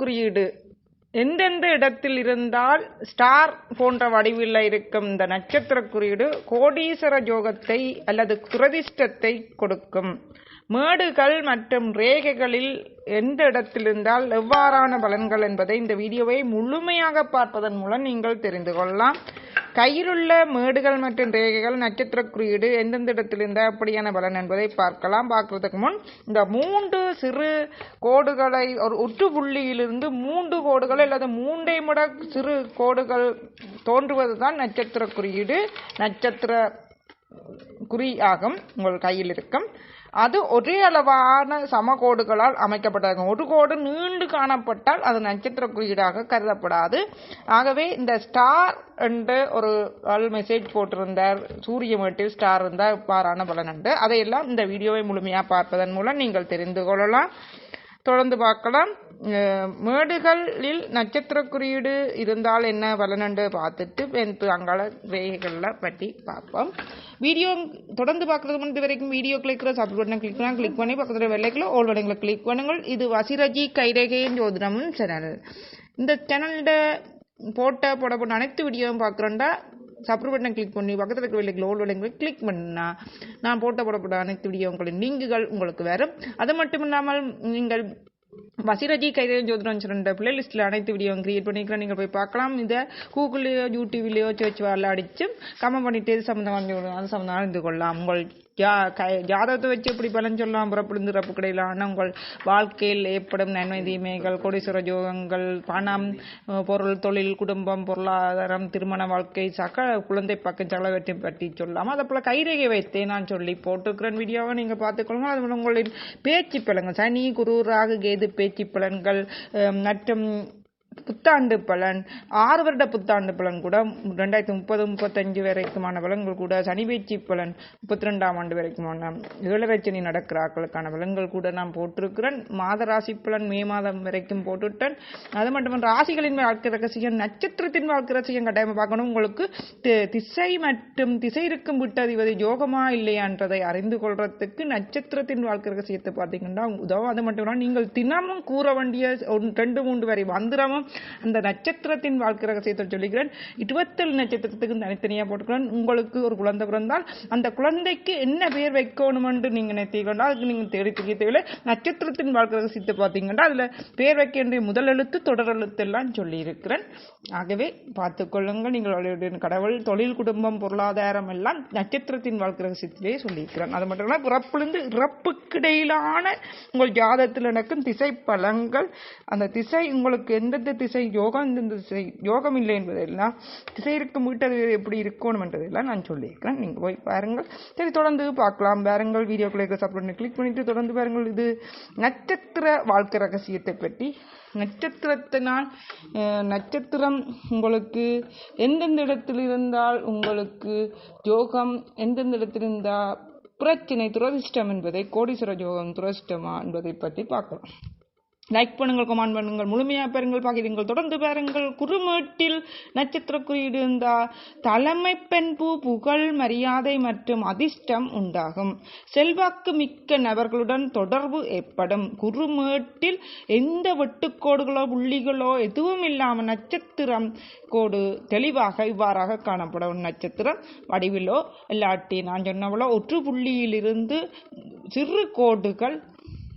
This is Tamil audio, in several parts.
குறியீடு. எந்தெந்த இடத்தில் இருந்தால் ஸ்டார் போன்ற வடிவில் இருக்கும் இந்த நட்சத்திர குறியீடு கோடீஸ்வர யோகத்தை அல்லது துரதிஷ்டத்தை கொடுக்கும். மேடுகள் மற்றும் ரேகைகளில் எந்த இடத்திலிருந்தால் எவ்வாறான பலன்கள் என்பதை இந்த வீடியோவை முழுமையாக பார்ப்பதன் மூலம் நீங்கள் தெரிந்து கொள்ளலாம். கையிலுள்ள மேடுகள் மற்றும் ரேகைகள் நட்சத்திர குறியீடு எந்தெந்த இடத்திலிருந்தால் அப்படியான பலன் என்பதை பார்க்கலாம். பார்க்கறதுக்கு முன் இந்த மூன்று சிறு கோடுகளை ஒரு ஒற்று புள்ளியிலிருந்து மூன்று கோடுகள் அல்லது மூண்டை முட சிறு கோடுகள் தோன்றுவதுதான் நட்சத்திர குறியீடு. நட்சத்திர குறி ஆகும். உங்கள் கையில் இருக்கும். அது ஒரே அளவான சமகோடுகளால் அமைக்கப்பட்டிருக்கும் ஒரு கோடு நீண்டு காணப்பட்டால் அது நட்சத்திர குறியீடாக கருதப்படாது. ஆகவே இந்த ஸ்டார் என்று ஒரு ஆள் மெசேஜ் போட்டிருந்தார். சூரிய மேட்டில் ஸ்டார் இருந்தால் இவ்வாறான பலன் உண்டு. அதையெல்லாம் இந்த வீடியோவை முழுமையாக பார்ப்பதன் மூலம் நீங்கள் தெரிந்து கொள்ளலாம். தொடர்ந்து பார்க்கலாம். மேடுகளில் நட்சத்திர குறியீடு இருந்தால் என்ன பலனண்டு பார்த்துட்டு அங்கால ரேகைகளில் பற்றி பார்ப்போம். வீடியோ தொடர்ந்து பார்க்குறதுக்கு முன் வரைக்கும் video click subscribe button click பண்ணால் கிளிக் பண்ணி பக்கத்தில் வெள்ளைக்கில் ஓல் வடங்களை கிளிக் பண்ணுங்கள். இது வசிரஜி கைரேகையின் ஜோதிடமும் சேனல் இந்த சேனல்ட போட்ட போடப்பட்ட அனைத்து வீடியோவும் பார்க்குறோண்டா சப்ஸ்கிரைப் பட்டன் கிளிக் பண்ணி பக்கத்தில் இருக்கிற வெள்ளைக்கு ஓல் வடங்களை கிளிக் பண்ணால் நான் போட்ட போடப்பட்ட அனைத்து வீடியோ உங்களின் லிங்குகள் உங்களுக்கு வரும். அது மட்டும் இல்லாமல் நீங்கள் வசிரஜி கைதேவன் ஜோதிடம் சொல்ற பிளேலிஸ்ட்டில் அனைத்து வீடியோ கிரியேட் பண்ணிக்கிறேன் நீங்கள் போய் பார்க்கலாம். இதை கூகுள்லேயோ யூடியூப்லேயோ சர்ச் வரல அடித்து கமெண்ட் பண்ணிட்டு இது சம்மந்தமான அது சம்மந்தமாக அறிந்து கொள்ளலாம் உங்கள் ஜா கை ஜாதகத்தை வச்சு எப்படி பலன் சொல்லலாம்? பிறப்பிலிருந்து இறப்பு கிடையிலான உங்கள் வாழ்க்கையில் ஏற்படும் நன்மை தீமைகள் கோடீஸ்வர ஜோகங்கள் பணம் பொருள் தொழில் குடும்பம் பொருளாதாரம் திருமண வாழ்க்கை சக குழந்தை பக்கம் சகலவற்றை பற்றி சொல்லலாம். அதை போல் கைரேகை வைத்தே நான் சொல்லி போட்டுக்கிறேன் வீடியோவை. நீங்கள் பார்த்துக்கொள்ளுங்க. அது உங்களின் பேச்சு பலன்கள் சனி குரு ராகு கேது பேச்சு பலன்கள் மற்றும் புத்தாண்டு பலன் ஆறு வருட புத்தாண்டு பலன் கூட ரெண்டாயிரத்தி முப்பது முப்பத்தஞ்சு வரைக்குமான பலன்கள் கூட சனி பேச்சு பலன் முப்பத்தி ரெண்டாம் ஆண்டு வரைக்குமான ஏழரைச்சனி நடக்கிற ஆட்களுக்கான பலன்கள் கூட நான் போட்டிருக்கிறேன் மாத ராசி பலன் மே மாதம் வரைக்கும் போட்டுவிட்டேன். அது மட்டும் ராசிகளின் வாழ்க்கை ரகசியம் நட்சத்திரத்தின் வாழ்க்கை ரகசியம் கட்டாயமாக பார்க்கணும். உங்களுக்கு தி- திசை மற்றும் திசை இருக்கும் விட்டதிபதி யோகமா இல்லையான்றதை அறிந்து கொள்றதுக்கு நட்சத்திரத்தின் வாழ்க்கை ரகசியத்தை பார்த்தீங்கன்னா உதவும் அது மட்டும் இல்லாமல் நீங்கள் தினமும் கூற வேண்டிய ரெண்டு மூன்று வரை மந்திரமும் அந்த நட்சத்திரத்தின் வாழ்க்கை ரகசியத்தை சொல்லுகிறேன். இருபத்தேழு நட்சத்திரத்துக்கு தனித்தனியாக போட்டுக்கிறேன். உங்களுக்கு ஒரு குழந்தை பிறந்தால் அந்த குழந்தைக்கு என்ன பேர் வைக்கணும் என்று நீங்கள் நினைத்தீங்கன்னா அதுக்கு நீங்கள் தேடி தெரிய தேவையில்லை நட்சத்திரத்தின் வாழ்க்கை ரகசியத்தை பார்த்தீங்கன்னா அதில் பேர் வைக்க வேண்டிய முதல் எழுத்து தொடர் எழுத்து எல்லாம் சொல்லியிருக்கிறேன். ஆகவே பார்த்துக்கொள்ளுங்கள் நீங்கள் கடவுள் தொழில் குடும்பம் பொருளாதாரம் எல்லாம் நட்சத்திரத்தின் வாழ்க்கை ரகசியத்திலே சொல்லியிருக்கிறேன். அது மட்டும் இல்லாமல் பிறப்பிலிருந்து இறப்புக்கிடையிலான உங்கள் ஜாதத்தில் நடக்கும் திசை பலங்கள் அந்த திசை உங்களுக்கு எந்த திசை யோகம் எந்தெந்த திசை யோகம் இல்லை என்பதெல்லாம் திசை இருக்கும் வீட்டது எப்படி இருக்கணும் என்றதெல்லாம் நான் சொல்லியிருக்கிறேன். நீங்கள் போய் பாருங்கள். சரி தொடர்ந்து பார்க்கலாம். பாருங்கள் வீடியோக்குள்ளே சப்ளை கிளிக் பண்ணிட்டு தொடர்ந்து பாருங்கள். இது நட்சத்திர வாழ்க்கை ரகசியத்தை பற்றி. நட்சத்திரத்தினால் நட்சத்திரம் உங்களுக்கு எந்தெந்த இடத்தில் இருந்தால் உங்களுக்கு யோகம் எந்தெந்த இடத்தில் இருந்தால் பிரச்சனை துரதிஷ்டம் என்பதை கோடீஸ்வர யோகம் துரதிஷ்டமா என்பதை பற்றி பார்க்கலாம். லைக் பண்ணுங்கள் கமெண்ட் பண்ணுங்கள். முழுமையாக பாருங்கள் பார்க்கிறீர்கள் தொடர்ந்து பாருங்கள். குறுமேட்டில் நட்சத்திர குறியீடு இருந்தால் தலைமை பண்பு புகழ் மரியாதை மற்றும் அதிர்ஷ்டம் உண்டாகும். செல்வாக்கு மிக்க நபர்களுடன் தொடர்பு ஏற்படும். குறுமேட்டில் எந்த வெட்டுக்கோடுகளோ புள்ளிகளோ எதுவும் இல்லாமல் நட்சத்திரம் கோடு தெளிவாக இவ்வாறாக காணப்படும். நட்சத்திரம் வடிவிலோ இல்லாட்டி நான் சொன்னவளோ ஒற்று புள்ளியிலிருந்து சிறு கோடுகள்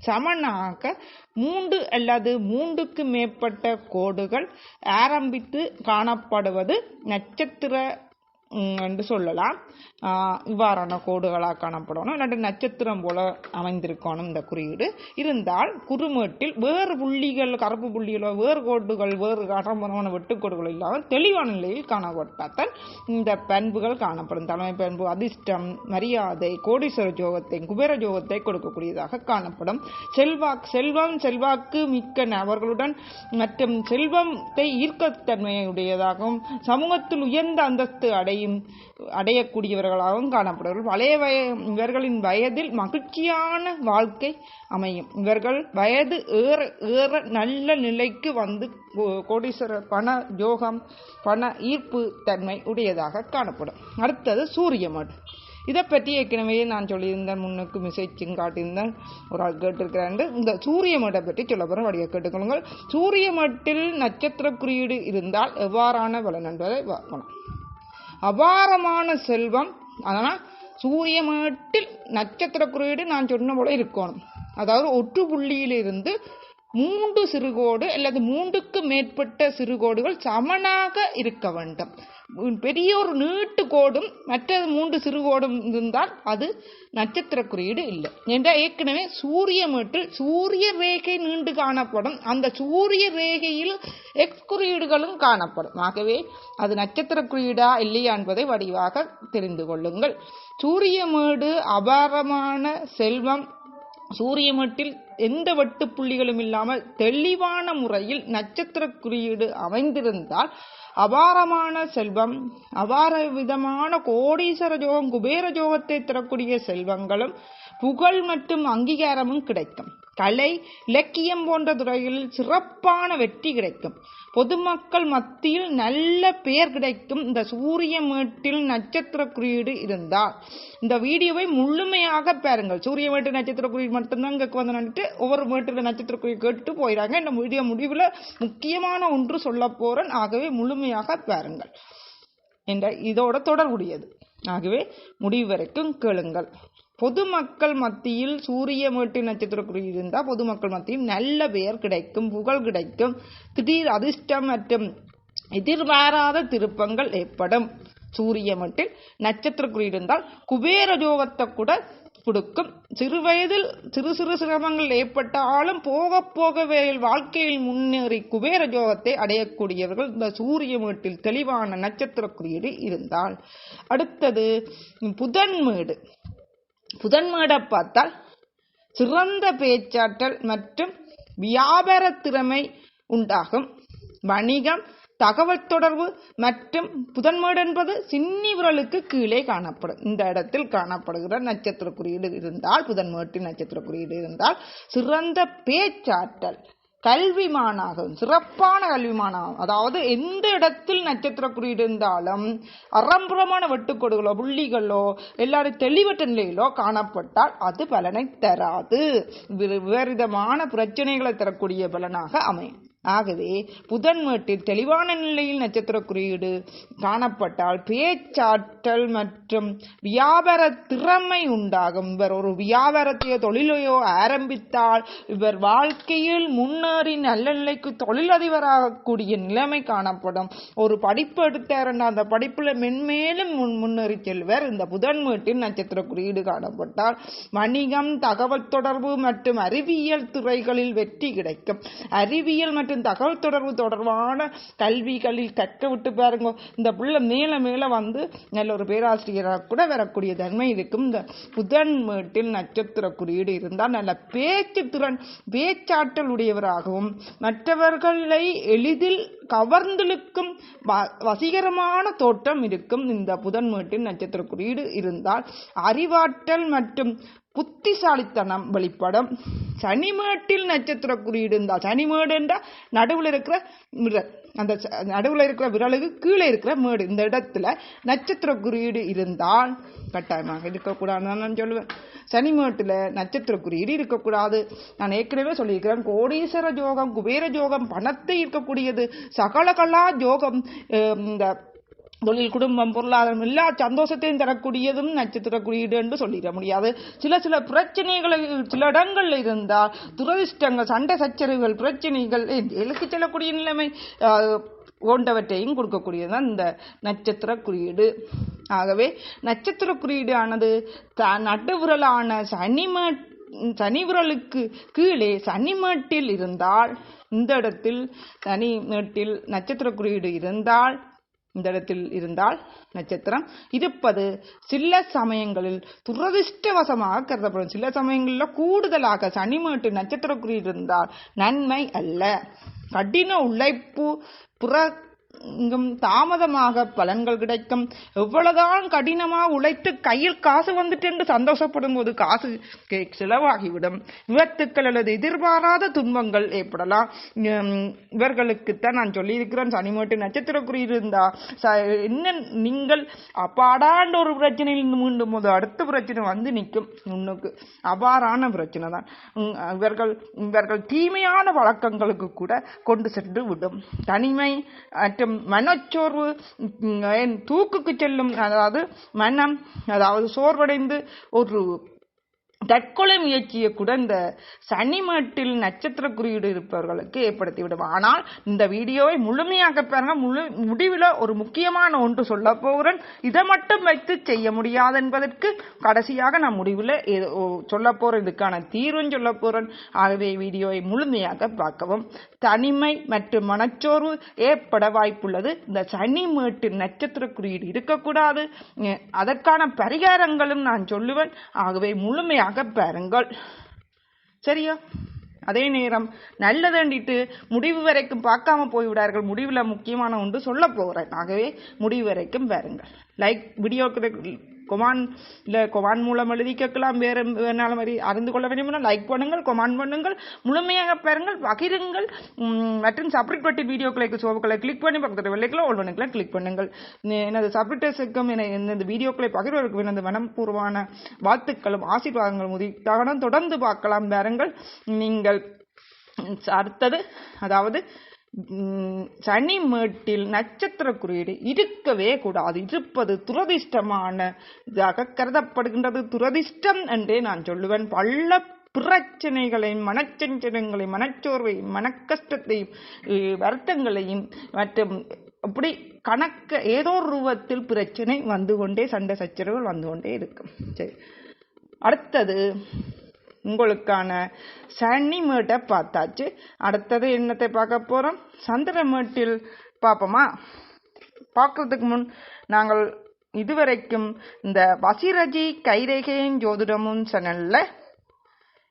சமனாக மூன்று அல்லது மூன்றுக்கு மேற்பட்ட கோடுகள் ஆரம்பித்து காணப்படுவது நட்சத்திர என்று சொல்லலாம் இவ்வாறான கோடுகளாக காணப்படணும் இல்லாட்டி நட்சத்திரம் போல அமைந்திருக்கணும் இந்த குறியீடு இருந்தால் குறுமேட்டில் வேறு புள்ளிகள் கருப்பு புள்ளிகளோ வேறு கோடுகள் வேறு கடம்பரமான வெட்டுக்கோடுகள் இல்லாமல் தெளிவான நிலையில் காணப்பட்டால் இந்த பண்புகள் காணப்படும் தலைமை பண்பு அதிர்ஷ்டம் மரியாதை கோடீஸ்வர ஜோகத்தை குபேர ஜோகத்தை கொடுக்கக்கூடியதாக காணப்படும் செல்வாக்கு செல்வம் செல்வாக்கு மிக்க நபர்களுடன் மற்றும் செல்வத்தை ஈர்க்கத்தன்மையுடையதாகவும் சமூகத்தில் உயர்ந்த அந்தஸ்து அடையும் அடையக்கூடியவர்களாகவும் காணப்படுவார்கள். பழைய வய இவர்களின் வயதில் மகிழ்ச்சியான வாழ்க்கை அமையும். இவர்கள் வயது ஏற ஏற நல்ல நிலைக்கு வந்து கோ- கோடீஸ்வர பண யோகம் பண ஈர்ப்பு தன்மை உடையதாக காணப்படும். அடுத்தது சூரியமடு. இதை பற்றி ஏற்கனவே நான் சொல்லியிருந்தேன் முன்னுக்கு மெசேஜும் காட்டியிருந்தேன். ஒரு ஆள் கேட்டிருக்கிறாண்டு இந்த சூரிய மட்டை பற்றி சொல்ல போகிறேன் வடிவ கேட்டுக்கொள்ளுங்கள். சூரிய மட்டில் நட்சத்திர குறியீடு இருந்தால் எவ்வாறான பலன் என்பதை பார்க்கணும் அபாரமான செல்வம். அதனால் சூரிய மட்டில் நட்சத்திர குறியீடு நான் சொன்ன போல இருக்கணும். அதாவது ஒற்று புள்ளியிலிருந்து மூன்று சிறுகோடு அல்லது மூன்றுக்கு மேற்பட்ட சிறுகோடுகள் சமனாக இருக்க வேண்டும். பெரிய ஒரு நீட்டு கோடும் மற்ற மூன்று சிறுகோடும் இருந்தால் அது நட்சத்திர குறியீடு இல்லை. என்றால் ஏற்கனவே சூரிய மேட்டில் சூரிய ரேகை நீண்டு காணப்படும். அந்த சூரிய ரேகையில் எக்ஸ் குறியீடுகளும் காணப்படும். ஆகவே அது நட்சத்திர குறியீடா இல்லையா என்பதை வடிவாக தெரிந்து கொள்ளுங்கள். சூரியமேடு அபாரமான செல்வம் சூரிய மட்டில் எந்த வெட்டு புள்ளிகளும் இல்லாமல் தெளிவான முறையில் நட்சத்திர குறியீடு அமைந்திருந்தால் அபாரமான செல்வம் அபார விதமான கோடீஸ்வர ஜோகம் குபேர ஜோகத்தை தரக்கூடிய செல்வங்களும் புகழ் மற்றும் அங்கீகாரமும் கிடைக்கும். கலை இலக்கியம் போன்ற துறைகளில் சிறப்பான வெற்றி கிடைக்கும். பொதுமக்கள் மத்தியில் நல்ல பெயர் கிடைக்கும். இந்த சூரிய மேட்டில் நட்சத்திர குறியீடு இருந்தால் இந்த வீடியோவை முழுமையாக பாருங்கள். சூரிய மேட்டு நட்சத்திர குறியீடு மட்டும்தான் இங்கே வந்து நின்றுட்டு ஒவ்வொரு மேட்டில் நட்சத்திர குறியீடு கேட்டுட்டு போயிடாங்க இந்த வீடியோ முடிவில் முக்கியமான ஒன்று சொல்ல போகிறேன் ஆகவே முழுமையாக பாருங்கள். என்ற இதோட தொடர்புடையது. ஆகவே முடிவு வரைக்கும் கேளுங்கள். பொதுமக்கள் மத்தியில் சூரிய மேட்டு நட்சத்திரக்குறி இருந்தால் பொதுமக்கள் மத்தியில் நல்ல பெயர் கிடைக்கும் புகழ் கிடைக்கும். திடீர் அதிர்ஷ்டம் மற்றும் எதிர்பாராத திருப்பங்கள் ஏற்படும். சூரிய மட்டில் நட்சத்திரக்குறி இருந்தால் குபேர ஜோகத்தை கூட கொடுக்கும். சிறு வயதில் சிறு சிறு சிரமங்கள் ஏற்பட்டாலும் போக போக வாழ்க்கையில் முன்னேறி குபேர ஜோகத்தை அடையக்கூடியவர்கள் இந்த சூரிய மேட்டில் தெளிவான நட்சத்திர குறியீடு இருந்தால். அடுத்தது புதன்மேடு புதன்மேடை பார்த்தால் சிறந்த பேச்சாற்றல் மற்றும் வியாபார திறமை உண்டாகும். வணிகம் தகவல் தொடர்பு மற்றும் புதன்மேடு என்பது சின்னி விரலுக்கு கீழே காணப்படும். இந்த இடத்தில் காணப்படுகிற நட்சத்திர குறியீடு இருந்தால் புதன்மேட்டின் நட்சத்திர குறியீடு இருந்தால் சிறந்த பேச்சாற்றல் கல்விமானாகும் சிறப்பான கல்விமானாகும் அதாவது எந்த இடத்தில் நட்சத்திர குறியீடு இருந்தாலும் அறம்புறமான வெட்டுக்கோடுகளோ புள்ளிகளோ எல்லாரும் தெளிவற்ற நிலையிலோ காணப்பட்டால் அது பலனை தராது. விபரீதமான பிரச்சனைகளை தரக்கூடிய பலனாக அமையும். ஆகவே புதன்மேட்டில் தெளிவான நிலையில் நட்சத்திர குறியீடு காணப்பட்டால் பேச்சாற்றல் மற்றும் வியாபார திறமை உண்டாகும். இவர் ஒரு வியாபாரத்தையோ தொழிலையோ ஆரம்பித்தால் இவர் வாழ்க்கையில் முன்னேறி நல்ல நிலைக்கு தொழிலதிபராகக்கூடிய நிலைமை காணப்படும். ஒரு படிப்பு எடுத்தாருன்னா அந்த படிப்புல மென்மேலும் முன் முன்னேறி செல்வர். இந்த புதன்மேட்டில் நட்சத்திர குறியீடு காணப்பட்டால் வணிகம் தகவல் தொடர்பு மற்றும் அறிவியல் துறைகளில் வெற்றி கிடைக்கும். அறிவியல் மற்றும் மற்றும் தகவல் தொடர்பு தொடர்பான கல்விகளில் கற்க விட்டு பாருங்க. இந்த பிள்ளை மேல மேல வந்து நல்ல ஒரு பேராசிரியராக கூட வரக்கூடிய தன்மை இருக்கும். இந்த புதன் வீட்டில் நட்சத்திர குறியீடு இருந்தால் நல்ல பேச்சு திறன் பேச்சாற்றல் உடையவராகவும் மற்றவர்களை எளிதில் கவர்ந்திழுக்கும் வசீகரமான தோற்றம் இருக்கும். இந்த புதன் வீட்டில் நட்சத்திர குறியீடு இருந்தால் அறிவாற்றல் மற்றும் புத்திசாலித்தனம் வெளிப்படும். சனிமேட்டில் நட்சத்திர குறியீடு இருந்தால் சனிமேடு என்றால் நடுவில் இருக்கிற விரல் அந்த நடுவில் இருக்கிற விரலுக்கு கீழே இருக்கிற மேடு இந்த இடத்துல நட்சத்திர குறியீடு இருந்தால் கட்டாயமாக இருக்கக்கூடாதுன்னு நான் சொல்லுவேன். சனிமேட்டில் நட்சத்திர குறியீடு இருக்கக்கூடாது. நான் ஏற்கனவே சொல்லியிருக்கிறேன் கோடீஸ்வர ஜோகம் குபேர ஜோகம் பணத்தை இருக்கக்கூடியது சகலகலா ஜோகம் இந்த தொழில் குடும்பம் பொருளாதாரம் எல்லா சந்தோஷத்தையும் தரக்கூடியதும் நட்சத்திர குறியீடு என்று சொல்லிட முடியாது. சில சில பிரச்சனைகளை சில இடங்களில் இருந்தால் துரதிருஷ்டங்கள் சண்டை சச்சரவுகள் பிரச்சனைகள் எழுக்கு செல்லக்கூடிய நிலைமை போன்றவற்றையும் கொடுக்கக்கூடியதுதான் இந்த நட்சத்திர குறியீடு. ஆகவே நட்சத்திர குறியீடு ஆனது நடுவிரலான சனிம சனிவிரலுக்கு கீழே சனிமேட்டில் இருந்தால் இந்த இடத்தில் சனி மேட்டில் நட்சத்திர குறியீடு இருந்தால் இந்த இடத்தில் இருந்தால் நட்சத்திரம் இருப்பது சில சமயங்களில் துரதிருஷ்டவசமாக கருதப்படும். சில சமயங்களில் கூடுதலாக சனிமேட்டு நட்சத்திர குறியீடு இருந்தால் நன்மை அல்ல. கடின உழைப்பு புற இங்கும் தாமதமாக பலன்கள் கிடைக்கும். எவ்வளவுதான் கடினமாக உழைத்து கையில் காசு வந்துட்டு என்று சந்தோஷப்படும் போது காசு கே- செலவாகிவிடும். விபத்துக்கள் அல்லது எதிர்பாராத துன்பங்கள் ஏற்படலாம். இவர்களுக்குத்தான் நான் சொல்லியிருக்கிறேன். சனிமேட்டு நட்சத்திர குறியீடு இருந்தா ச- என்ன நீங்கள் அப்பாடாண்ட ஒரு பிரச்சனையில் மீண்டும் போது அடுத்த பிரச்சனை வந்து நிற்கும். முன்னுக்கு அபாரான பிரச்சனை தான். இவர்கள் இவர்கள் தீமையான வழக்கங்களுக்கு கூட கொண்டு சென்று விடும். தனிமை மற்றும் மனச்சோர்வு தூக்குக்கு செல்லும் அதாவது மனம் அதாவது சோர்வடைந்து ஒரு தற்கொலை முயற்சியை கூட இந்த சனிமேட்டில் நட்சத்திர குறியீடு இருப்பவர்களுக்கு ஏற்படுத்தி விடும் ஆனால் இந்த வீடியோவை முழுமையாக பாருங்க. முழு முடிவில் ஒரு முக்கியமான ஒன்று சொல்ல போகிறேன் இதை மட்டும் வைத்து செய்ய முடியாது என்பதற்கு கடைசியாக நான் முடிவில் சொல்ல போகிறேன் இதுக்கான தீர்வும் சொல்ல போகிறேன் ஆகவே வீடியோவை முழுமையாக பார்க்கவும். தனிமை மற்றும் மனச்சோர்வு ஏற்பட வாய்ப்புள்ளது. இந்த சனிமேட்டில் நட்சத்திர குறியீடு இருக்கக்கூடாது. அதற்கான பரிகாரங்களும் நான் சொல்லுவேன். ஆகவே முழுமையாக பாருங்கள். சரியா? அதே நேரம் நல்லதண்டிட்டு முடிவு வரைக்கும் பார்க்காம போய்விடார்கள். முடிவில் முக்கியமான ஒன்று சொல்ல போகிறேன் ஆகவே முடிவு வரைக்கும் பாருங்கள். லைக் வீடியோக்கு கொமான் இல்லை கொமான் மூலம் எழுதி கேட்கலாம். வேறு வேணாலும் மாதிரி அறிந்து கொள்ள வேண்டும்னா லைக் பண்ணுங்கள் கொமான் பண்ணுங்கள் முழுமையாக பாருங்கள் பகிருங்கள் மற்றும் சப்ரிட் பட்டி வீடியோக்களை சோப்புக்களை கிளிக் பண்ணி பக்கத்தில் வெள்ளைக்கலாம் ஓல் கிளிக் பண்ணுங்கள். எனது சப்ரிட்டர்ஸுக்கும் என எனது வீடியோக்களை பகிர்வதற்கும் எனது மனப்பூர்வமான வாழ்த்துக்களும் ஆசீர்வாதங்களும் உதித்தாகணும் தொடர்ந்து பார்க்கலாம் பாருங்கள். நீங்கள் அடுத்தது அதாவது சனி மேட்டில் நட்சத்திர குறியீடு இருக்கவே கூடாது. இருப்பது துரதிர்ஷ்டமான இதாக கருதப்படுகின்றது துரதிர்ஷ்டம் என்றே நான் சொல்லுவேன். பல பிரச்சனைகளையும் மனச்சஞ்சலங்களையும் மனச்சோர்வையும் மனக்கஷ்டத்தையும் வருத்தங்களையும் மற்றும் அப்படி கணக்க ஏதோ ரூபத்தில் பிரச்சனை வந்து கொண்டே சண்டை சச்சரவுகள் வந்து கொண்டே இருக்கும். சரி. அடுத்தது உங்களுக்கான சனிமேட்டை பார்த்தாச்சு. அடுத்தது என்னத்தை பார்க்க போகிறோம் சந்திரமேட்டில் பார்ப்போமா? பார்க்கறதுக்கு முன் நாங்கள் இதுவரைக்கும் இந்த வசிரஜி கைரேகையின் ஜோதிடமும் சேனலில்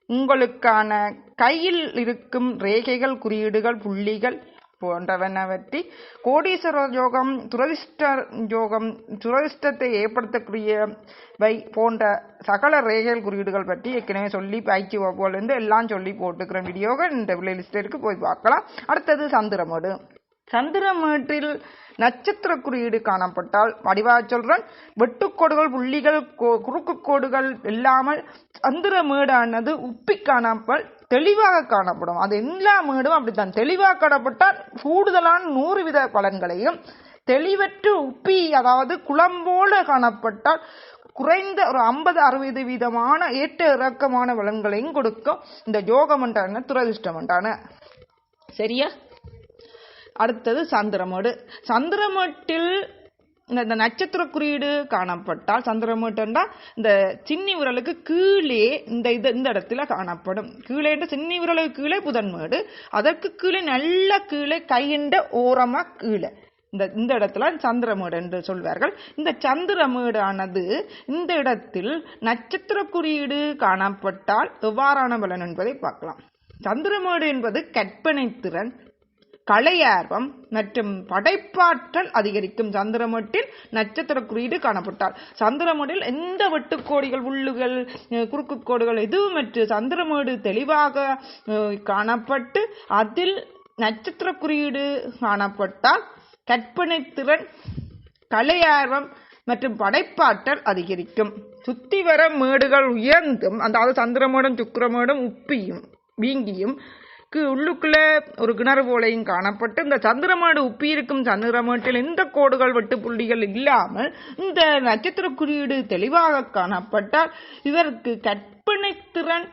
உங்களுக்கான கையில் இருக்கும் ரேகைகள் குறியீடுகள் புள்ளிகள் போன்றவனவற்றி கோடீஸ்வர யோகம் துரதிஷ்ட யோகம் துரதிஷ்டத்தை ஏற்படுத்தக்கூடியவை போன்ற சகல ரேகைகள் குறியீடுகள் பற்றி ஏற்கனவே சொல்லி பயிற்சி வகுப்புலேருந்து எல்லாம் சொல்லி போட்டுக்கிற வீடியோவை இந்த பிளேலிஸ்டிற்கு போய் பார்க்கலாம். அடுத்தது சந்திரமேடு. சந்திரமேட்டில் நட்சத்திர குறியீடு காணப்பட்டால் வடிவா சொல்றேன். வெட்டுக்கோடுகள் புள்ளிகள் கோ- குறுக்கு கோடுகள் இல்லாமல் சந்திரமேடானது உப்பி காணாமல் தெளிவாக காணப்படும். அது எல்லா மேடும் அப்படித்தான். தெளிவாக காணப்பட்டால் கூடுதலான நூறு வித பலன்களையும் தெளிவற்று உப்பி அதாவது குளம்போல காணப்பட்டால் குறைந்த ஒரு ஐம்பது அறுபது வீதமான ஏற்ற இறக்கமான பலன்களையும் கொடுக்கும். இந்த யோகமண்டான துரதிர்ஷ்டமண்டான சரியா? அடுத்தது சந்திரமேடு. சந்திரமேட்டில் இந்த இந்த நட்சத்திர குறியீடு காணப்பட்டால் சந்திரமேட்டுண்டா இந்த சின்னி விரலுக்கு கீழே இந்த இது இந்த இடத்துல காணப்படும். கீழே சின்னி விரலுக்கு கீழே புதன்மேடு அதற்கு கீழே நல்ல கீழே கையின்ற ஓரமா கீழே. இந்த இந்த இடத்துல சந்திரமேடு என்று சொல்வார்கள். இந்த சந்திரமேடு ஆனது இந்த இடத்தில் நட்சத்திர குறியீடு காணப்பட்டால் எவ்வாறான பலன் என்பதை பார்க்கலாம். சந்திரமேடு என்பது கற்பனை திறன் கலையார்வம் மற்றும் படைப்பாற்றல் அதிகரிக்கும் சந்திரமட்டில் நட்சத்திர குறியீடு காணப்பட்டால் சந்திரமட்டில் எந்த வெட்டுக்கோடிகள் உள்ளுகள் குறுக்கு கோடுகள் எதுவுமற்று சந்திரமேடு தெளிவாக காணப்பட்டு அதில் நட்சத்திர குறியீடு காணப்பட்டால் கற்பனை திறன் கலையார்வம் மற்றும் படைப்பாற்றல் அதிகரிக்கும். சுத்தி வர மேடுகள் உயர்ந்தும் அதாவது சந்திரமேடும் சுக்கிரமேடும் உப்பியும் வீங்கியும் உள்ளுக்குள்ள ஒரு கிணறு போலையும் காணப்பட்டு இந்த சந்திரமாடு உப்பி இருக்கும் சந்திரமேட்டில் இந்த கோடுகள் வெட்டு புள்ளிகள் இல்லாமல் இந்த நட்சத்திர குறியீடு தெளிவாக காணப்பட்டால் இதற்கு கற்பனை திறன்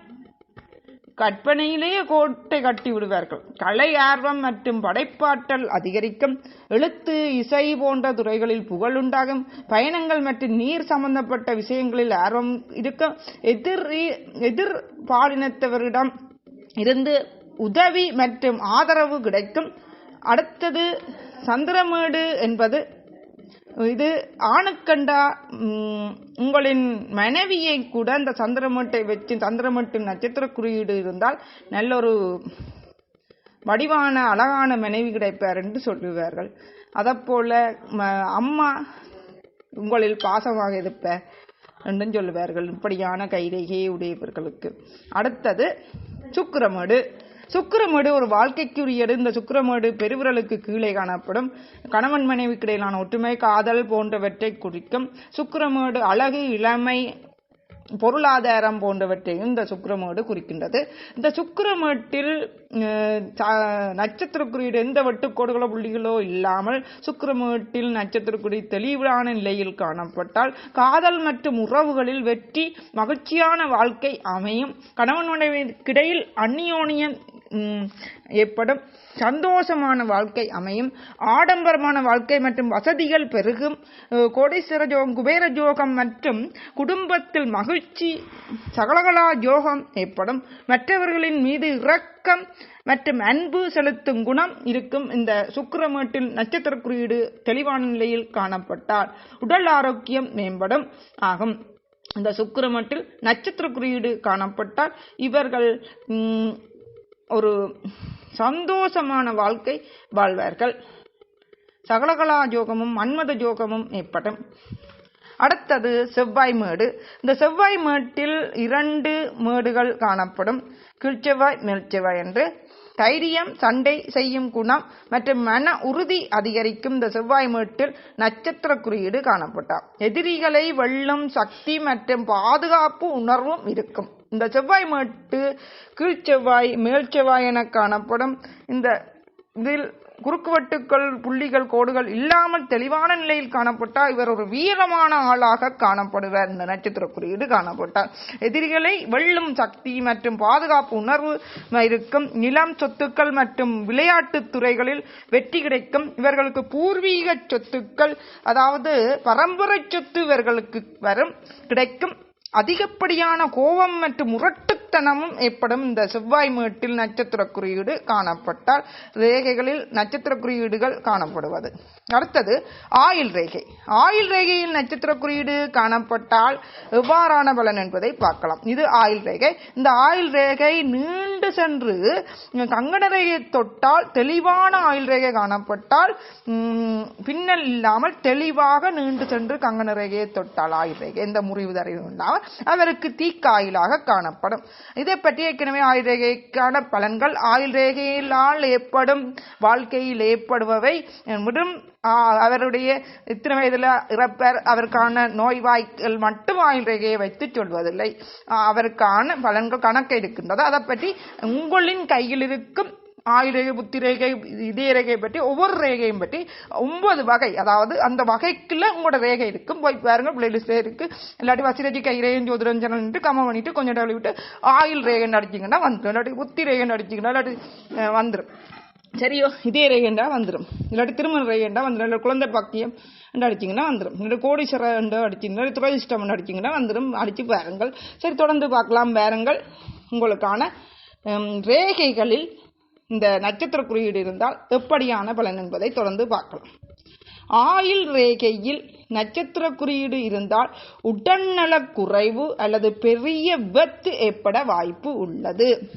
கற்பனையிலேயே கோட்டை கட்டி விடுவார்கள். கலை ஆர்வம் மற்றும் படைப்பாற்றல் அதிகரிக்கும். எழுத்து இசை போன்ற துறைகளில் புகழ் உண்டாகும். பயணங்கள் மற்றும் நீர் சம்பந்தப்பட்ட விஷயங்களில் ஆர்வம் இருக்கும். எதிர் எதிர் பாலினத்தவரிடம் இருந்து உதவி மற்றும் ஆதரவு கிடைக்கும். அடுத்தது சந்திரமேடு என்பது இது ஆணுக்கண்டா உங்களின் மனைவியை கூட இந்த சந்திரமட்டை வச்சு சந்திரமட்டு நட்சத்திர குறியீடு இருந்தால் நல்ல ஒரு வடிவான அழகான மனைவி கிடைப்பார் என்று சொல்லுவார்கள். அதைப்போல் ம- அம்மா உங்களில் பாசமாக இருப்ப என்றும் சொல்லுவார்கள். இப்படியான கைரேகையை உடையவர்களுக்கு. அடுத்தது சுக்கிரமேடு. சுக்கரமேடு ஒரு வாழ்க்கைக்குரியது. இந்த சுக்கரமேடு பெருவிரலுக்கு கீழே காணப்படும். கணவன் மனைவிக்கிடையிலான ஒற்றுமை காதல் போன்றவற்றை குறிக்கும். சுக்கரமேடு அழகு இளமை பொருளாதாரம் போன்றவற்றையும் இந்த சுக்கிரமேடு குறிக்கின்றது. இந்த சுக்கிரமேட்டில் அஹ், நட்சத்திரக்குறியீடு எந்த வெட்டுக்கோடுகளோ புள்ளிகளோ இல்லாமல் சுக்கிரமேட்டில் நட்சத்திரக்குறி தெளிவான நிலையில் காணப்பட்டால் காதல் மற்றும் உறவுகளில் வெற்றி மகிழ்ச்சியான வாழ்க்கை அமையும். கணவன் மனைவிக்கிடையில் அந்நியோனியம் ஏற்படும் சந்தோஷமான வாழ்க்கை அமையும். ஆடம்பரமான வாழ்க்கை மற்றும் வசதிகள் பெருகும். கோடீஸ்வர ஜோகம் குபேர ஜோகம் மற்றும் குடும்பத்தில் மகிழ்ச்சி சகலகலா ஜோகம் ஏற்படும். மற்றவர்களின் மீது இரக்கம் மற்றும் அன்பு செலுத்தும் குணம் இருக்கும். இந்த சுக்கிரமேட்டில் நட்சத்திர குறியீடு தெளிவான நிலையில் காணப்பட்டால் உடல் ஆரோக்கியம் மேம்படும் ஆகும். இந்த சுக்கிரமேட்டில் நட்சத்திர குறியீடு காணப்பட்டால் இவர்கள் ஒரு சந்தோஷமான வாழ்க்கை வாழ்வார்கள். சகலகலா ஜோகமும் மன்மத ஜோகமும் ஏற்படும். அடுத்தது செவ்வாய் மேடு. இந்த செவ்வாய் மேட்டில் இரண்டு மேடுகள் காணப்படும். கீழ்ச்செவ்வாய் மேல்செவ்வாய் என்று. தைரியம் சண்டை செய்யும் குணம் மற்றும் மன உறுதி அதிகரிக்கும் இந்த செவ்வாய் மேட்டில் நட்சத்திர குறியீடு காணப்பட்டார். எதிரிகளை வெல்லும் சக்தி மற்றும் பாதுகாப்பு உணர்வும் இருக்கும். இந்த செவ்வாய் மேட்டு கீழ்ச்செவ்வாய் மேல் செவ்வாய் என காணப்படும் இந்த இதில் குறுக்குவெட்டுக்கள் புள்ளிகள் கோடுகள் இல்லாமல் தெளிவான நிலையில் காணப்பட்டால் இவர் ஒரு வீரமான ஆளாக காணப்படுவார். இந்த நட்சத்திர குறியீடு காணப்பட்டார் எதிரிகளை வெள்ளும் சக்தி மற்றும் பாதுகாப்பு உணர்வு இருக்கும். நிலம் சொத்துக்கள் மற்றும் விளையாட்டு துறைகளில் வெற்றி கிடைக்கும். இவர்களுக்கு பூர்வீக சொத்துக்கள் அதாவது பரம்பரை சொத்து இவர்களுக்கு வரும் கிடைக்கும். அதிகப்படியான கோபம் மற்றும் முரட்டு முரட்டுத்தனமும் ஏற்படும். இந்த செவ்வாய் மேட்டில் நட்சத்திர குறியீடு காணப்பட்டால் ரேகைகளில் நட்சத்திர குறியீடுகள் காணப்படுவது. அடுத்தது ஆயில் ரேகை. ஆயில் ரேகையில் நட்சத்திர குறியீடு காணப்பட்டால் எவ்வாறான பலன் என்பதை பார்க்கலாம். இது ஆயில் ரேகை. இந்த ஆயில் ரேகை நீண்டு சென்று கங்கண ரேகையை தொட்டால் தெளிவான ஆயில் ரேகை காணப்பட்டால் பின்னல் இல்லாமல் தெளிவாக நீண்டு சென்று கங்கண ரேகையை தொட்டால் ஆயில் ரேகை. எந்த முறிவு தரையும் இல்லாமல் அவருக்கு தீக்காயிலாக காணப்படும். இதை பற்றி ஏற்கனவே ஆயுள் ரேகைக்கான பலன்கள் ஆயுள் ரேகையிலால் ஏற்படும் வாழ்க்கையில் ஏற்படுபவை மற்றும் அவருடைய இத்தனை வயதில் இறப்பர் அவருக்கான நோய்வாய்கள் மட்டும் ஆயுள் ரேகையை வைத்து சொல்வதில்லை அவருக்கான பலன்கள் கணக்கு இருக்கின்றது. அதை பற்றி உங்களின் கையில் இருக்கும் ஆயுள் ரேகை புத்தி ரேகை இதய ரேகை பற்றி ஒவ்வொரு ரேகையும் பற்றி ஒன்பது வகை. அதாவது அந்த வகைக்குள்ள உங்களோட ரேகை இருக்கும் போய் பாருங்க பிளேலிஸ்ட்ல இருக்கு. இல்லாட்டி வசிரஜி கைரேகன் ஜோதிடம் சேனல் பண்ணிட்டு கொஞ்சம் டெவலப் விட்டு ஆயுள் ரேகன் அடிச்சிங்கன்னா வந்துடும் இல்லாட்டி புத்தி ரேகன் அடிச்சிங்கன்னா இல்லாட்டி வந்துடும் சரியோ இதே ரேகண்டா வந்துடும் இல்லாட்டி திருமண ரேகண்டா வந்துடும் இல்லை குழந்தை பாக்கியம் அடிச்சிங்கன்னா வந்துடும் இல்லை கோடீஸ்வரன் அடிச்சிங்கன்னா துறையிஷ்டம் அடிச்சிங்கன்னா வந்துடும் அடித்து பாருங்கள். சரி தொடர்ந்து பார்க்கலாம். பாருங்கள். உங்களுக்கான ரேகைகளில் இந்த நட்சத்திர குறியீடு இருந்தால் எப்படியான பலன் என்பதை தொடர்ந்து பார்க்கலாம். ஆயில் ரேகையில் நட்சத்திர குறியீடு இருந்தால் உடல்நலக் குறைவு அல்லது பெரிய விபத்து ஏற்பட வாய்ப்பு உள்ளது.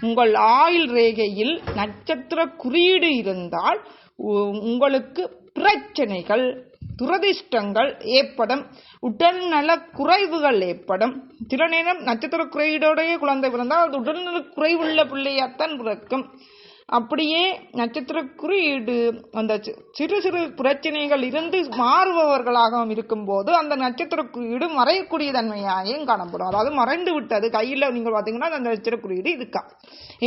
உங்கள் ஆயில் ரேகையில் நட்சத்திர குறியீடு இருந்தால் உ- உங்களுக்கு பிரச்சனைகள் துரதிர்ஷ்டங்கள் ஏற்படும். உடல்நல குறைவுகள் ஏற்படும். சில நேரம் நட்சத்திர குறையீடோடைய குழந்தை பிறந்தால் அது உடல்நல குறைவுள்ள பிள்ளையாத்தான் பிறக்கும். அப்படியே நட்சத்திர குறியீடு அந்த சிறு சிறு பிரச்சனைகள் இருந்து மாறுபவர்களாகவும் இருக்கும்போது அந்த நட்சத்திர குறியீடு மறையக்கூடிய தன்மையாகவும் காணப்படும். அதாவது மறைந்து விட்டது. கையில் நீங்கள் பார்த்தீங்கன்னா அந்த நட்சத்திர குறியீடு இருக்கா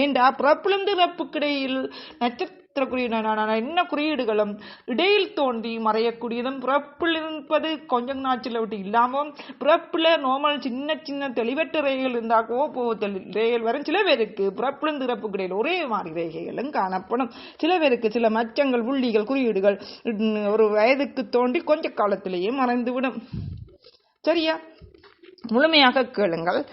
ஏண்டா பிறப்பிலிருந்து இறப்புக்கிடையில் நட்சத்திர குறியீடான என்ன? குறியீடுகளும் இடையில் தோன்றி மறையக்கூடியதும் பிறப்பில் இருப்பது கொஞ்சம் நாட்சில் விட்டு இல்லாமல் பிறப்பில் நார்மல் சின்ன சின்ன தெளிவற்ற ரேகைகள் இருந்தாக்கோ போ தெளி- ரேகைகள் வரும். சில பேருக்கு பிறப்பிலும் இறப்புக்கு இடையில் ஒரே மாதிரி ரேகைகளும் காணப்படும். சில பேருக்கு சில மச்சங்கள் புள்ளிகள் குறியீடுகள் ஒரு வயதுக்கு தோண்டி கொஞ்ச காலத்திலேயே மறைந்துவிடும். சரியா? முழுமையாக கேளுங்கள்.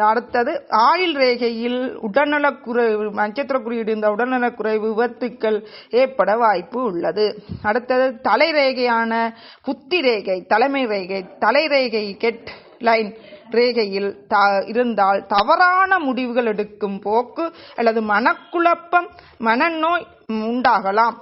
அடுத்தது ஆயுள் ரேகையில் உடல்நலக் குறைவு நட்சத்திர குறியீடு இந்த உடல்நலக் குறைவு விபத்துக்கள் ஏற்பட வாய்ப்பு உள்ளது. அடுத்தது தலை ரேகையான புத்தி ரேகை தலைமை ரேகை தலை ரேகை கெட் லைன் ரேகையில் த இருந்தால் தவறான முடிவுகள் எடுக்கும் போக்கு அல்லது மனக்குழப்பம் மனநோய் உண்டாகலாம்.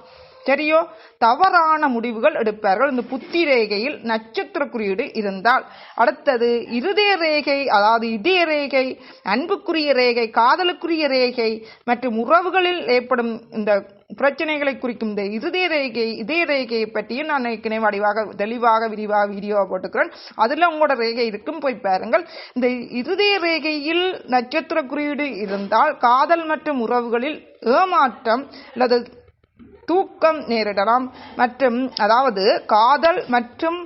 சரியோ தவறான முடிவுகள் எடுப்பார்கள். இந்த புத்தி ரேகையில் நட்சத்திர குறியீடு இருந்தால் அடுத்தது இருதய ரேகை அதாவது இதய ரேகை அன்புக்குரிய ரேகை காதலுக்குரிய ரேகை மற்றும் உறவுகளில் ஏற்படும் இந்த பிரச்சனைகளை குறிக்கும் இந்த இருதய ரேகை இதய ரேகையை பற்றியும் நான் ஏற்கனவே வடிவாக தெளிவாக விரிவாக வீடியோவாக போட்டுக்கிறேன். அதில் உங்களோட ரேகை இருக்கும். போய் பாருங்கள். இந்த இருதய ரேகையில் நட்சத்திர குறியீடு இருந்தால் காதல் மற்றும் உறவுகளில் ஏமாற்றம் அல்லது தூக்கம் நேரிடலாம். மற்றும் அதாவது காதல் மற்றும்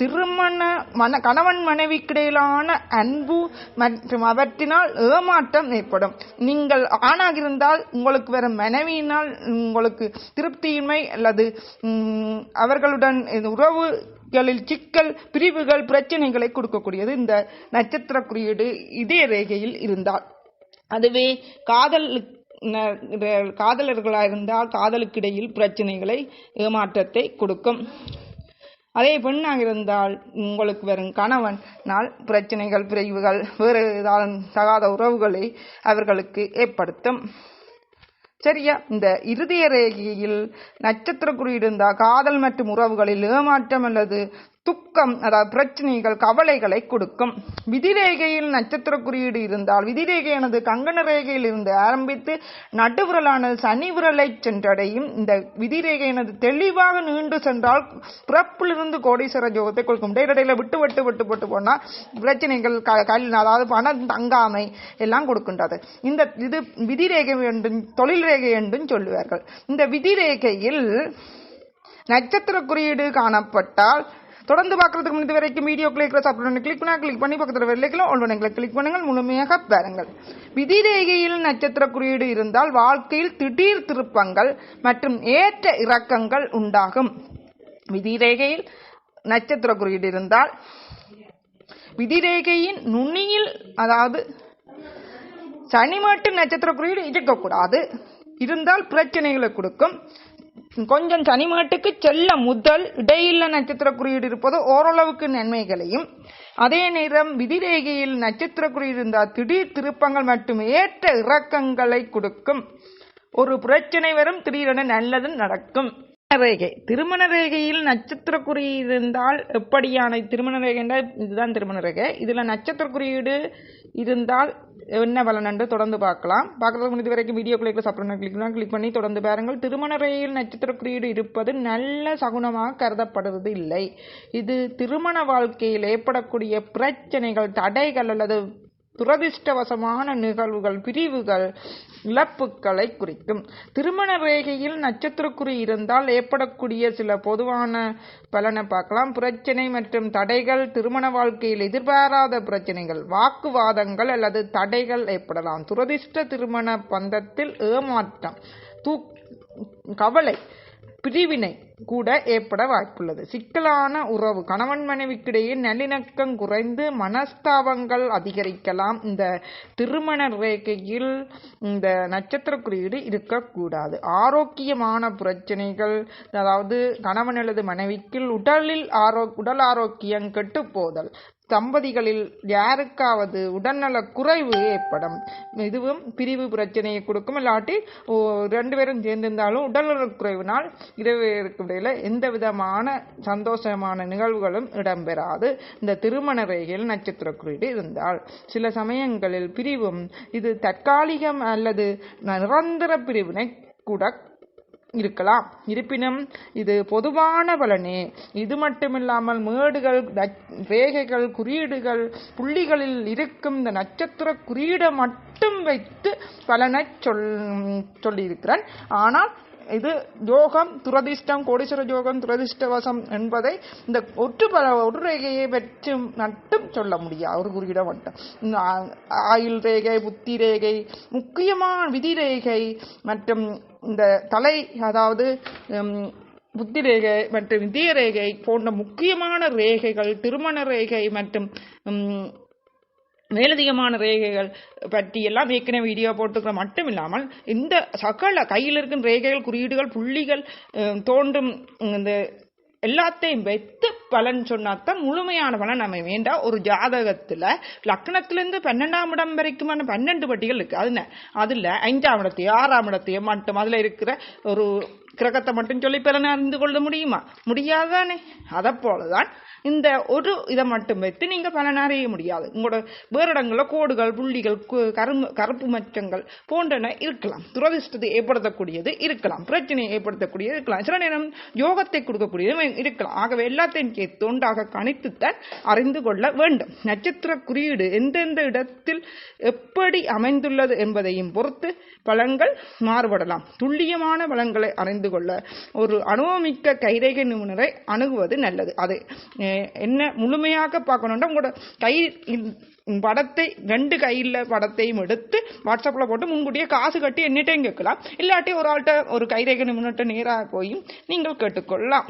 திருமண மன கணவன் மனைவிக்கிடையிலான அன்பு மற்றும் அவற்றினால் ஏமாற்றம் ஏற்படும். நீங்கள் ஆணாக இருந்தால் உங்களுக்கு வரும் மனைவியினால் உங்களுக்கு திருப்தியின்மை அல்லது அவர்களுடன் உறவு உறவுகளில் சிக்கல் பிரிவுகள் பிரச்சனைகளை கொடுக்கக்கூடியது இந்த நட்சத்திர குறியீடு இதய ரேகையில் இருந்தால். அதுவே காதல் காதலர்களாக இருந்தால் காதலுக்கிடையில் பிரச்சனைகளை ஏமாற்றத்தை கொடுக்கும். அதே பெண்ணாக இருந்தால் உங்களுக்கு வரும் கணவன் நாள் பிரச்சனைகள் பிரிவுகள் வேறு ஏதாவது தகாத உறவுகளை அவர்களுக்கு ஏற்படுத்தும். சரியா? இந்த இருதய ரேகையில் நட்சத்திர குறியீடு இருந்தால் காதல் மற்றும் உறவுகளில் ஏமாற்றம் அல்லது துக்கம் அதாவது பிரச்சனைகள் கவலைகளை கொடுக்கும். விதிரேகையில் நட்சத்திர குறியீடு இருந்தால் விதிரேகையானது கங்கண ரேகையில் இருந்து ஆரம்பித்து நடுவிரலானது சனி விரலை சென்றடையும். இந்த விதிரேகையானது தெளிவாக நீண்டு சென்றால் பிறப்பிலிருந்து கோடீஸ்வர ஜோகத்தை கொடுக்கும். இடையிடையில விட்டு விட்டு விட்டு போட்டு போனால் பிரச்சனைகள் க கல் அதாவது பணம் தங்காமை எல்லாம் கொடுக்கின்றது. இந்த இது விதிரேகை என்றும் தொழில் ரேகை என்றும் சொல்லுவார்கள். இந்த விதிரேகையில் நட்சத்திர குறியீடு காணப்பட்டால் தொடர்ந்து பார்க்கறதுக்கு முன்னாடி வரைக்கும் வீடியோ கிளிக் சாப்பிடணும் கிளிக் பண்ணா கிளிக் பண்ணி பக்கத்தில் வெள்ளைக்கலாம் ஒன்று கிளிக் பண்ணுங்கள். முழுமையாக பாருங்கள். விதிரேகையில் நட்சத்திர குறியீடு இருந்தால் வாழ்க்கையில் திடீர் திருப்பங்கள் மற்றும் ஏற்ற இறக்கங்கள் உண்டாகும். விதிரேகையில் நட்சத்திர குறியீடு இருந்தால் விதிரேகையின் நுனியில் அதாவது சனிமட்டு நட்சத்திர குறியீடு இருக்கக்கூடாது. இருந்தால் பிரச்சனைகளை கொடுக்கும். கொஞ்சம் சனிமேட்டுக்கு செல்ல முதல் இடையில நட்சத்திர குறியீடு இருப்பது ஓரளவுக்கு நன்மைகளையும் அதே நேரம் விதிரேகையில் நட்சத்திர குறியீடு இருந்தால் திடீர் திருப்பங்கள் மட்டும் ஏற்ற இறக்கங்களை கொடுக்கும். ஒரு பிரச்சனை வரும் திடீரென நல்லது நடக்கும். ரேகை. திருமண ரேகையில் நட்சத்திர குறியீடு இருந்தால் எப்படியான திருமண ரேகை என்றால் இதுதான் திருமண ரேகை. இதில் நட்சத்திர குறியீடு இருந்தால் என்ன பலன் என்று தொடர்ந்து பார்க்கலாம். பார்க்கறதுக்கு முன்னாடி வரைக்கும் வீடியோ கிளிக் சப்ரன் கிளிக் தான் கிளிக் பண்ணி தொடர்ந்து பாருங்கள். திருமண ரேகையில் நட்சத்திர குறியீடு இருப்பது நல்ல சகுனமாக கருதப்படுவது இல்லை. இது திருமண வாழ்க்கையில் ஏற்படக்கூடிய பிரச்சனைகள் தடைகள் அல்லது துரதிர்ஷ்டவசமான நிகழ்வுகள் பிரிவுகள் இழப்புகளை குறிக்கும். திருமண ரேகையில் நட்சத்திரக்குறி இருந்தால் ஏற்படக்கூடிய சில பொதுவான பலனை பார்க்கலாம். பிரச்சனை மற்றும் தடைகள் திருமண வாழ்க்கையில் எதிர்பாராத பிரச்சனைகள் வாக்குவாதங்கள் அல்லது தடைகள் ஏற்படலாம். துரதிர்ஷ்ட திருமண பந்தத்தில் ஏமாற்றம் தூ கவலை பிரிவினை கூட ஏற்பட வாய்ப்புள்ளது. சிக்கலான உறவு கணவன் மனைவிக்கிடையே நல்லிணக்கம் குறைந்து மனஸ்தாபங்கள் அதிகரிக்கலாம். இந்த திருமண ரேகையில் இந்த நட்சத்திர குறியீடு இருக்கக்கூடாது. ஆரோக்கியமான பிரச்சனைகள் அதாவது கணவன் அல்லது மனைவிக்கு உடலில் ஆரோ உடல் ஆரோக்கியம் கெட்டு போதல். தம்பதிகளில் யாருக்காவது உடல்நல குறைவு ஏற்படும். இதுவும் பிரிவு பிரச்சனையை கொடுக்கும். இல்லாட்டி ரெண்டு பேரும் சேர்ந்திருந்தாலும் உடல்நல குறைவினால் இருவருக்கு இடையில எந்த விதமான சந்தோஷமான நிகழ்வுகளும் இடம்பெறாது. இந்த திருமண ரேகையில் நட்சத்திர குறியீடு இருந்தால். சில சமயங்களில் பிரிவும் இது தற்காலிகம் அல்லது நிரந்தர பிரிவினை கூட இருக்கலாம். இருப்பினும் இது பொதுவான பலனே. இது மட்டுமில்லாமல் மேடுகள் ரேகைகள் குறியீடுகள் புள்ளிகளில் இருக்கும் இந்த நட்சத்திர குறியீடை மட்டும் வைத்து பலனை சொல் சொல்லியிருக்கிறேன். ஆனால் இது யோகம் துரதிர்ஷ்டம் கோடீஸ்வர யோகம் துரதிர்ஷ்டவசம் என்பதை இந்த ஒற்று பல ஒரு ரேகையை பற்றி மட்டும் சொல்ல முடியாது அவர் குறியிட மட்டும். இந்த ஆயுள் ரேகை புத்தி ரேகை முக்கியமான விதி ரேகை மற்றும் இந்த தலை அதாவது புத்தி ரேகை மற்றும் விதிய ரேகை போன்ற முக்கியமான ரேகைகள் திருமண ரேகை மற்றும் மேலதிகமான ரேகைகள் பற்றி எல்லாம் ஏற்கனவே வீடியோ போட்டுக்கிற மட்டும் இல்லாமல் இந்த சகல கையில் இருக்கும் ரேகைகள் குறியீடுகள் புள்ளிகள் தோன்றும் இந்த எல்லாத்தையும் வைத்து பலன் சொன்னாத்தான் முழுமையான பலன் நம்ம வேண்டாம் ஒரு ஜாதகத்தில் லக்னத்திலேருந்து பன்னெண்டாம் இடம் வரைக்குமான பன்னெண்டு பட்டிகள் இருக்குது அது அதில் ஐந்தாம் இடத்தையும் ஆறாம் இடத்தையும் மட்டும் அதில் இருக்கிற ஒரு கிரகத்தை மட்டும் சொல்லி பலனை அறிந்து கொள்ள முடியுமா? முடியாதானே? அதை போலதான் இந்த ஒரு இதை மட்டும் வைத்து நீங்கள் பலன் அறிய முடியாது. உங்களோட வேறு இடங்களில் கோடுகள் புள்ளிகள் கரும்பு கருப்பு மச்சங்கள் போன்றன இருக்கலாம். துரதிர்ஷ்டத்தை ஏற்படுத்தக்கூடியது இருக்கலாம். பிரச்சனையை ஏற்படுத்தக்கூடியது இருக்கலாம். சில நேரம் யோகத்தை கொடுக்கக்கூடியது இருக்கலாம். ஆகவே எல்லாத்தையும் சேர்த்து கணித்துத்தான் அறிந்து கொள்ள வேண்டும். நட்சத்திர குறியீடு எந்தெந்த இடத்தில் எப்படி அமைந்துள்ளது என்பதையும் பொறுத்து பலன்கள் மாறுபடலாம். துல்லியமான பலன்களை அறிந்து கொள்ள ஒரு அனுபவமிக்க கைரேகை நிபுணரை அணுகுவது நல்லது. அது என்ன முழுமையாக பார்க்கணும்னா உங்களோட கை படத்தை ரெண்டு கையில் படத்தையும் எடுத்து வாட்ஸ்அப்பில் போட்டு முன்கூட்டியே காசு கட்டி என்னிட்டையும் கேட்கலாம். இல்லாட்டி ஒரு ஆள்கிட்ட ஒரு கைரேகை நிபுணர்கிட்ட நேராக போய் நீங்கள் கேட்டுக்கொள்ளலாம்.